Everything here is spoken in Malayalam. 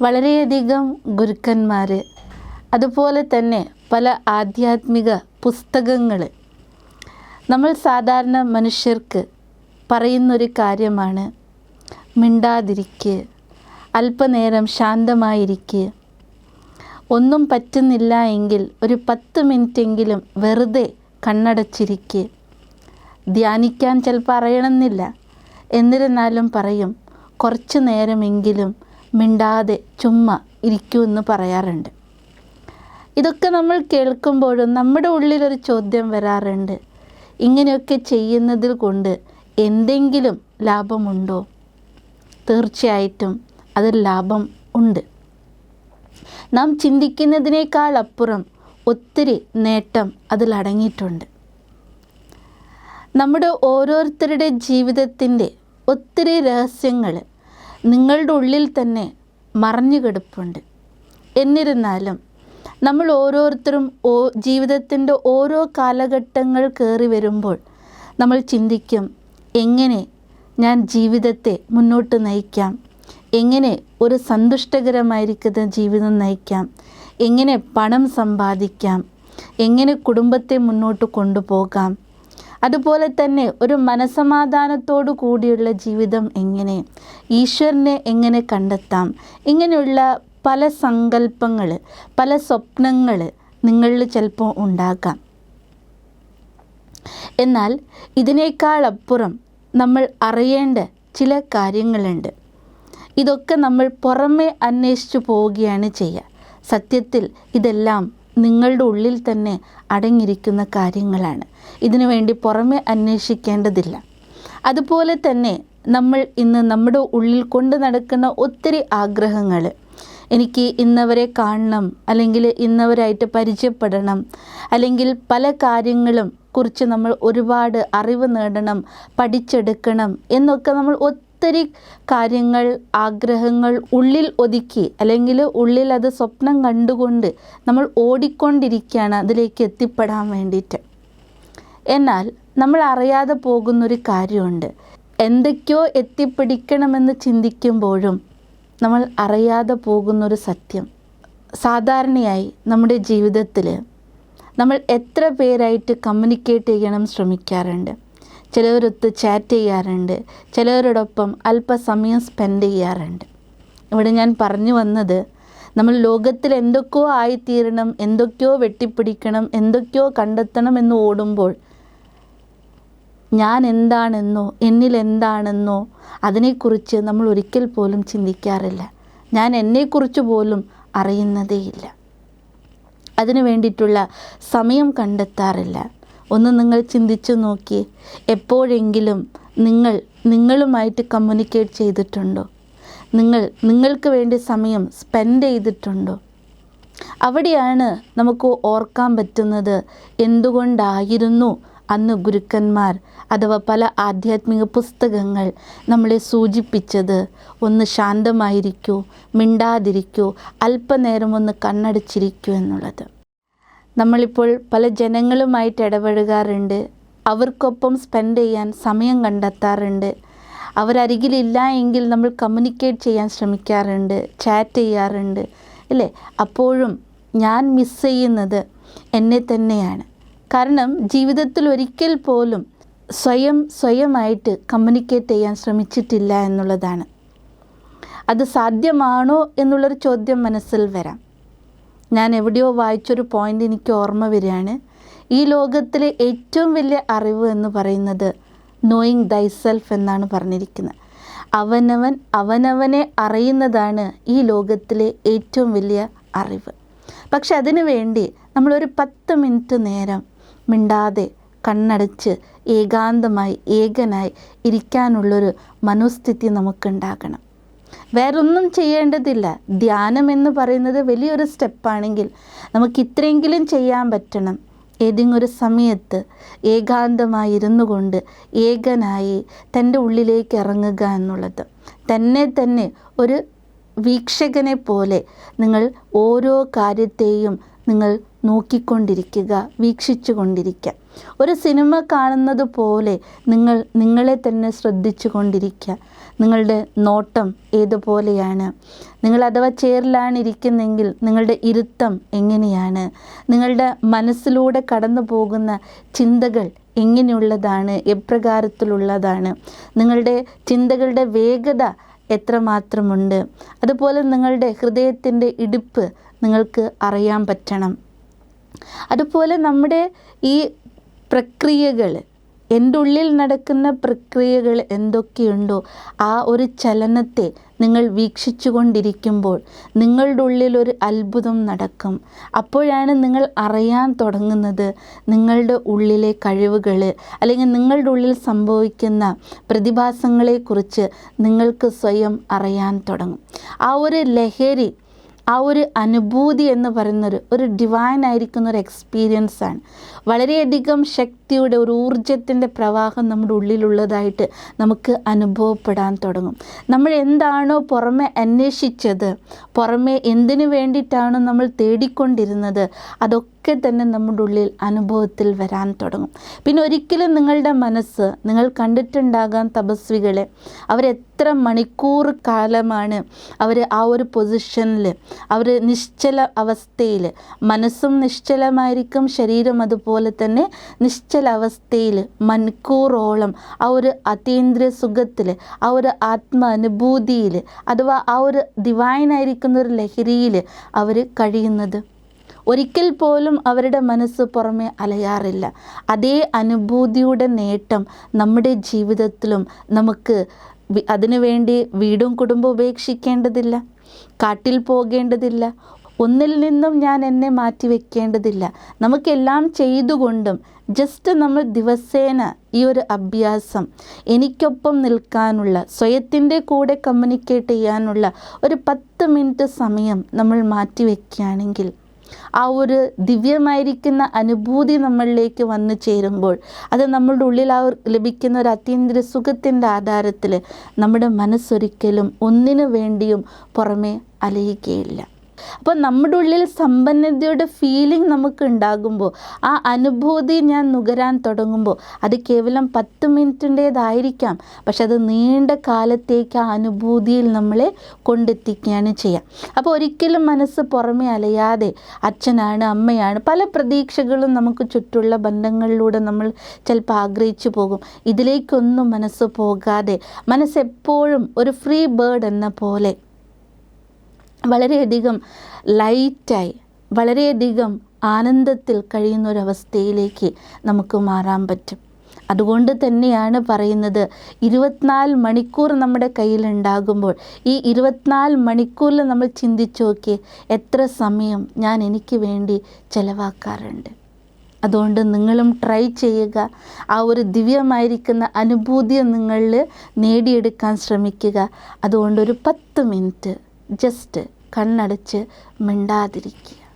വളരെയധികം ഗുരുക്കന്മാർ അതുപോലെ തന്നെ പല ആധ്യാത്മിക പുസ്തകങ്ങൾ നമ്മൾ സാധാരണ മനുഷ്യർക്ക് പറയുന്നൊരു കാര്യമാണ് മിണ്ടാതിരിക്കുക അല്പനേരം ശാന്തമായിരിക്കുക ഒന്നും പറ്റുന്നില്ല എങ്കിൽ ഒരു പത്ത് മിനിറ്റെങ്കിലും വെറുതെ കണ്ണടച്ചിരിക്കുക ധ്യാനിക്കാൻ ചിലപ്പോൾ അറിയണമെന്നില്ല എന്നിരുന്നാലും പറയും കുറച്ച് നേരമെങ്കിലും മിണ്ടാതെ ചുമ്മാ ഇരിക്കൂ എന്ന് പറയാറുണ്ട്. ഇതൊക്കെ നമ്മൾ കേൾക്കുമ്പോഴും നമ്മുടെ ഉള്ളിലൊരു ചോദ്യം വരാറുണ്ട്. ഇങ്ങനെയൊക്കെ ചെയ്യുന്നതിൽ കൊണ്ട് എന്തെങ്കിലും ലാഭമുണ്ടോ? തീർച്ചയായിട്ടും അതിൽ ലാഭം ഉണ്ട്. നാം ചിന്തിക്കുന്നതിനേക്കാൾ അപ്പുറം ഒത്തിരി നേട്ടം അതിലടങ്ങിയിട്ടുണ്ട് നമ്മുടെ ഓരോരുത്തരുടെ ജീവിതത്തിന്റെ ഒത്തിരി രഹസ്യങ്ങൾ നിങ്ങളുടെ ഉള്ളിൽ തന്നെ മറഞ്ഞു കിടപ്പുണ്ട്. എന്നിരുന്നാലും നമ്മൾ ഓരോരുത്തരും ഓ ജീവിതത്തിന്റെ ഓരോ കാലഘട്ടങ്ങൾ കയറി വരുമ്പോൾ നമ്മൾ ചിന്തിക്കും എങ്ങനെ ഞാൻ ജീവിതത്തെ മുന്നോട്ട് നയിക്കാം? എങ്ങനെ ഒരു സന്തുഷ്ടകരമായിരിക്കുന്ന ജീവിതം നയിക്കാം? എങ്ങനെ പണം സമ്പാദിക്കാം? എങ്ങനെ കുടുംബത്തെ മുന്നോട്ട് കൊണ്ടുപോകാം? അതുപോലെ തന്നെ ഒരു മനസമാധാനത്തോടു കൂടിയുള്ള ജീവിതം എങ്ങനെ ഈശ്വരനെ എങ്ങനെ കണ്ടെത്താം ഇങ്ങനെയുള്ള പല സങ്കല്പങ്ങൾ പല സ്വപ്നങ്ങൾ നിങ്ങളിൽ ചിലപ്പോൾ ഉണ്ടാക്കാം എന്നാൽ ഇതിനേക്കാളപ്പുറം നമ്മൾ അറിയേണ്ട ചില കാര്യങ്ങളുണ്ട്. ഇതൊക്കെ നമ്മൾ പുറമേ അന്വേഷിച്ചു പോവുകയാണ് ചെയ്യുക. സത്യത്തിൽ ഇതെല്ലാം നിങ്ങളുടെ ഉള്ളിൽ തന്നെ അടങ്ങിയിരിക്കുന്ന കാര്യങ്ങളാണ്. ഇതിനു വേണ്ടി പുറമെ അന്വേഷിക്കേണ്ടതില്ല. അതുപോലെ തന്നെ നമ്മൾ ഇന്ന് നമ്മുടെ ഉള്ളിൽ കൊണ്ട് നടക്കുന്ന ഒത്തിരി ആഗ്രഹങ്ങൾ. എനിക്ക് ഇന്നവരെ കാണണം അല്ലെങ്കിൽ ഇന്നവരായിട്ട് പരിചയപ്പെടണം അല്ലെങ്കിൽ പല കാര്യങ്ങളും കുറിച്ച് നമ്മൾ ഒരുപാട് അറിവ് നേടണം പഠിച്ചെടുക്കണം എന്നൊക്കെ നമ്മൾ ഒത്തിരി കാര്യങ്ങൾ ആഗ്രഹങ്ങൾ ഉള്ളിൽ ഒതുക്കി അല്ലെങ്കിൽ ഉള്ളിൽ അത് സ്വപ്നം കണ്ടുകൊണ്ട് നമ്മൾ ഓടിക്കൊണ്ടിരിക്കുകയാണ് അതിലേക്ക് എത്തിപ്പെടാൻ വേണ്ടിയിട്ട്. എന്നാൽ നമ്മൾ അറിയാതെ പോകുന്നൊരു കാര്യമുണ്ട്. എന്തൊക്കെയോ എത്തിപ്പിടിക്കണമെന്ന് ചിന്തിക്കുമ്പോഴും നമ്മൾ അറിയാതെ പോകുന്നൊരു സത്യം. സാധാരണയായി നമ്മുടെ ജീവിതത്തിൽ നമ്മൾ എത്ര പേരായിട്ട് കമ്മ്യൂണിക്കേറ്റ് ചെയ്യണം ശ്രമിക്കാറുണ്ട്. ചിലവരൊത്ത് ചാറ്റ് ചെയ്യാറുണ്ട് ചിലവരോടൊപ്പം അല്പസമയം സ്പെൻഡ് ചെയ്യാറുണ്ട്. ഇവിടെ ഞാൻ പറഞ്ഞു വന്നത് നമ്മൾ ലോകത്തിൽ എന്തൊക്കെയോ ആയിത്തീരണം എന്തൊക്കെയോ വെട്ടിപ്പിടിക്കണം എന്തൊക്കെയോ കണ്ടെത്തണം എന്ന് ഓടുമ്പോൾ ഞാൻ എന്താണെന്നോ എന്നിൽ എന്താണെന്നോ അതിനെക്കുറിച്ച് നമ്മൾ ഒരിക്കൽ പോലും ചിന്തിക്കാറില്ല. ഞാൻ എന്നെക്കുറിച്ച് പോലും അറിയുന്നതേയില്ല. അതിനു വേണ്ടിയിട്ടുള്ള സമയം കണ്ടെത്താറില്ല. ഒന്ന് നിങ്ങൾ ചിന്തിച്ചു നോക്കി. എപ്പോഴെങ്കിലും നിങ്ങൾ നിങ്ങളുമായിട്ട് കമ്മ്യൂണിക്കേറ്റ് ചെയ്തിട്ടുണ്ടോ? നിങ്ങൾ നിങ്ങൾക്ക് വേണ്ടി സമയം സ്പെൻഡ് ചെയ്തിട്ടുണ്ടോ? അവിടെയാണ് നമുക്ക് ഓർക്കാൻ പറ്റുന്നത് എന്തുകൊണ്ടായിരുന്നു അന്ന് ഗുരുക്കന്മാർ അഥവാ പല ആധ്യാത്മിക പുസ്തകങ്ങൾ നമ്മളെ സൂചിപ്പിച്ചത്. ഒന്ന് ശാന്തമായിരിക്കൂ മിണ്ടാതിരിക്കൂ അല്പനേരം ഒന്ന് കണ്ണടച്ചിരിക്കൂ എന്നുള്ളത്. നമ്മളിപ്പോൾ പല ജനങ്ങളുമായിട്ട് ഇടപഴകാറുണ്ട്. അവർക്കൊപ്പം സ്പെൻഡ് ചെയ്യാൻ സമയം കണ്ടെത്താറുണ്ട്. അവരരികിലില്ല എങ്കിൽ നമ്മൾ കമ്മ്യൂണിക്കേറ്റ് ചെയ്യാൻ ശ്രമിക്കാറുണ്ട് ചാറ്റ് ചെയ്യാറുണ്ട് അല്ലേ? അപ്പോഴും ഞാൻ മിസ് ചെയ്യുന്നത് എന്നെ തന്നെയാണ്. കാരണം ജീവിതത്തിൽ ഒരിക്കൽ പോലും സ്വയം സ്വയമായിട്ട് കമ്മ്യൂണിക്കേറ്റ് ചെയ്യാൻ ശ്രമിച്ചിട്ടില്ല എന്നുള്ളതാണ്. അത് സാധ്യമാണോ എന്നുള്ളൊരു ചോദ്യം മനസ്സിൽ വരാം. ഞാൻ എവിടെയോ വായിച്ചൊരു പോയിന്റ് എനിക്ക് ഓർമ്മ വരികയാണ്. ഈ ലോകത്തിലെ ഏറ്റവും വലിയ അറിവ് എന്ന് പറയുന്നത് നോയിങ് ദൈസെൽഫ് എന്നാണ് പറഞ്ഞിരിക്കുന്നത്. അവനവൻ അവനവനെ അറിയുന്നതാണ് ഈ ലോകത്തിലെ ഏറ്റവും വലിയ അറിവ്. പക്ഷെ അതിനു വേണ്ടി നമ്മളൊരു പത്ത് മിനിറ്റ് നേരം മിണ്ടാതെ കണ്ണടച്ച് ഏകാന്തമായി ഏകനായി ഇരിക്കാനുള്ളൊരു മനോസ്ഥിതി നമുക്കുണ്ടാകണം. വേറൊന്നും ചെയ്യേണ്ടതില്ല. ധ്യാനം എന്ന് പറയുന്നത് വലിയൊരു സ്റ്റെപ്പാണെങ്കിൽ നമുക്ക് ഇത്രയെങ്കിലും ചെയ്യാൻ പറ്റണം. ഏതെങ്കിലും ഒരു സമയത്ത് ഏകാന്തമായി ഇരുന്നു കൊണ്ട് ഏകനായി തന്റെ ഉള്ളിലേക്ക് ഇറങ്ങുക എന്നുള്ളത്. തന്നെ തന്നെ ഒരു വീക്ഷകനെ പോലെ നിങ്ങൾ ഓരോ കാര്യത്തെയും നിങ്ങൾ നോക്കിക്കൊണ്ടിരിക്കുക വീക്ഷിച്ചു കൊണ്ടിരിക്കുക ഒരു സിനിമ കാണുന്നത് പോലെ നിങ്ങൾ നിങ്ങളെ തന്നെ ശ്രദ്ധിച്ചു കൊണ്ടിരിക്കുക നിങ്ങളുടെ നോട്ടം ഏതുപോലെയാണ്? നിങ്ങൾ അഥവാ ചേറിലാണ് ഇരിക്കുന്നെങ്കിൽ നിങ്ങളുടെ ഇരുത്തം എങ്ങനെയാണ്? നിങ്ങളുടെ മനസ്സിലൂടെ കടന്നു പോകുന്ന ചിന്തകൾ എങ്ങനെയുള്ളതാണ്? എപ്രകാരത്തിലുള്ളതാണ്? നിങ്ങളുടെ ചിന്തകളുടെ വേഗത എത്രമാത്രമുണ്ട്? അതുപോലെ നിങ്ങളുടെ ഹൃദയത്തിന്റെ ഇടിപ്പ് നിങ്ങൾക്ക് അറിയാൻ പറ്റണം. അതുപോലെ നമ്മുടെ ഈ പ്രക്രിയകൾ എന്റെ ഉള്ളിൽ നടക്കുന്ന പ്രക്രിയകൾ എന്തൊക്കെയുണ്ടോ ആ ഒരു ചലനത്തെ നിങ്ങൾ വീക്ഷിച്ചു കൊണ്ടിരിക്കുമ്പോൾ നിങ്ങളുടെ ഉള്ളിൽ ഒരു അത്ഭുതം നടക്കും. അപ്പോഴാണ് നിങ്ങൾ അറിയാൻ തുടങ്ങുന്നത് നിങ്ങളുടെ ഉള്ളിലെ കഴിവുകൾ അല്ലെങ്കിൽ നിങ്ങളുടെ ഉള്ളിൽ സംഭവിക്കുന്ന പ്രതിഭാസങ്ങളെക്കുറിച്ച് നിങ്ങൾക്ക് സ്വയം അറിയാൻ തുടങ്ങും. ആ ഒരു ലഹരി ആ ഒരു അനുഭൂതി എന്ന് പറയുന്നൊരു ഒരു ഡിവൈൻ ആയിരിക്കുന്ന ഒരു എക്സ്പീരിയൻസ് ആണ്. വളരെയധികം ശക്തിയുടെ ഒരു ഊർജത്തിന്റെ പ്രവാഹം നമ്മുടെ ഉള്ളിലുള്ളതായിട്ട് നമുക്ക് അനുഭവപ്പെടാൻ തുടങ്ങും. നമ്മൾ എന്താണോ പുറമെ അന്വേഷിച്ചത് പുറമെ എന്തിനു വേണ്ടിയിട്ടാണോ നമ്മൾ തേടിക്കൊണ്ടിരുന്നത് അതൊക്കെ തന്നെ നമ്മുടെ ഉള്ളിൽ അനുഭവത്തിൽ വരാൻ തുടങ്ങും. പിന്നെ ഒരിക്കലും നിങ്ങളുടെ മനസ്സ് നിങ്ങൾ കണ്ടിട്ടുണ്ടാകാം തപസ്വികളെ അവരെത്ര മണിക്കൂർ കാലമാണ് അവർ ആ ഒരു പൊസിഷനിൽ അവർ നിശ്ചല അവസ്ഥയിൽ മനസ്സും നിശ്ചലമായിരിക്കും ശരീരം അതുപോലെ തന്നെ നിശ്ചല അവസ്ഥയിൽ മണിക്കൂറോളം ആ ഒരു അതീന്ദ്രിയ സുഖത്തിൽ ആ ഒരു ആത്മ അനുഭൂതിയിൽ അഥവാ ആ ഒരു ഡിവൈനായിരിക്കുന്ന ഒരു ലഹരിയിൽ അവർ കഴിയുന്നത്. ഒരിക്കൽ പോലും അവരുടെ മനസ്സ് പുറമെ അലയാറില്ല. അതേ അനുഭൂതിയുടെ നേട്ടം നമ്മുടെ ജീവിതത്തിലും നമുക്ക് അതിനുവേണ്ടി വീടും കുടുംബവും ഉപേക്ഷിക്കേണ്ടതില്ല കാട്ടിൽ പോകേണ്ടതില്ല ഒന്നിൽ നിന്നും ഞാൻ എന്നെ മാറ്റി വെക്കേണ്ടതില്ല നമുക്കെല്ലാം ചെയ്തുകൊണ്ടും ജസ്റ്റ് നമ്മൾ ദിവസേന ഈ ഒരു അഭ്യാസം എനിക്കൊപ്പം നിൽക്കാനുള്ള സ്വയത്തിന്റെ കൂടെ കമ്മ്യൂണിക്കേറ്റ് ചെയ്യാനുള്ള ഒരു പത്ത് മിനിറ്റ് സമയം നമ്മൾ മാറ്റി വയ്ക്കുകയാണെങ്കിൽ ആ ഒരു ദിവ്യമായിരിക്കുന്ന അനുഭൂതി നമ്മളിലേക്ക് വന്നു ചേരുമ്പോൾ അത് നമ്മളുടെ ഉള്ളിൽ ആ ലഭിക്കുന്ന ഒരു അത്യന്തര സുഖത്തിന്റെ ആധാരത്തിൽ നമ്മുടെ മനസ്സൊരിക്കലും ഒന്നിനു വേണ്ടിയും പുറമേ അലയുകയില്ല. അപ്പോൾ നമ്മുടെ ഉള്ളിൽ സമ്പന്നതയുടെ ഫീലിംഗ് നമുക്ക് ഉണ്ടാകുമ്പോൾ ആ അനുഭൂതി ഞാൻ നുകരാൻ തുടങ്ങുമ്പോൾ അത് കേവലം പത്ത് മിനിറ്റിന്റേതായിരിക്കാം. പക്ഷെ അത് നീണ്ട കാലത്തേക്ക് ആ അനുഭൂതിയിൽ നമ്മളെ കൊണ്ടെത്തിക്കുകയാണ് ചെയ്യാം. അപ്പോൾ ഒരിക്കലും മനസ്സ് പുറമെ അലയാതെ അച്ഛനാണ് അമ്മയാണ് പല പ്രതീക്ഷകളും നമുക്ക് ചുറ്റുള്ള ബന്ധങ്ങളിലൂടെ നമ്മൾ ചിലപ്പോൾ ആഗ്രഹിച്ചു പോകും. ഇതിലേക്കൊന്നും മനസ്സ് പോകാതെ മനസ്സെപ്പോഴും ഒരു ഫ്രീ ബേർഡ് എന്ന പോലെ വളരെയധികം ലൈറ്റായി വളരെയധികം ആനന്ദത്തിൽ കഴിയുന്ന ഒരവസ്ഥയിലേക്ക് നമുക്ക് മാറാൻ പറ്റും. അതുകൊണ്ട് തന്നെയാണ് പറയുന്നത് ഇരുപത്തിനാല് മണിക്കൂർ നമ്മുടെ കയ്യിലുണ്ടാകുമ്പോൾ ഈ ഇരുപത്തിനാല് മണിക്കൂറിൽ നമ്മൾ ചിന്തിച്ചു നോക്കി എത്ര സമയം ഞാൻ എനിക്ക് വേണ്ടി ചിലവാക്കാറുണ്ട്. അതുകൊണ്ട് നിങ്ങളും ട്രൈ ചെയ്യുക. ആ ഒരു ദിവ്യമായിരിക്കുന്ന അനുഭൂതി നിങ്ങളിൽ നേടിയെടുക്കാൻ ശ്രമിക്കുക. അതുകൊണ്ട് ഒരു പത്ത് മിനിറ്റ് ജസ്റ്റ് കണ്ണടച്ച് മിണ്ടാതിരിക്കുക.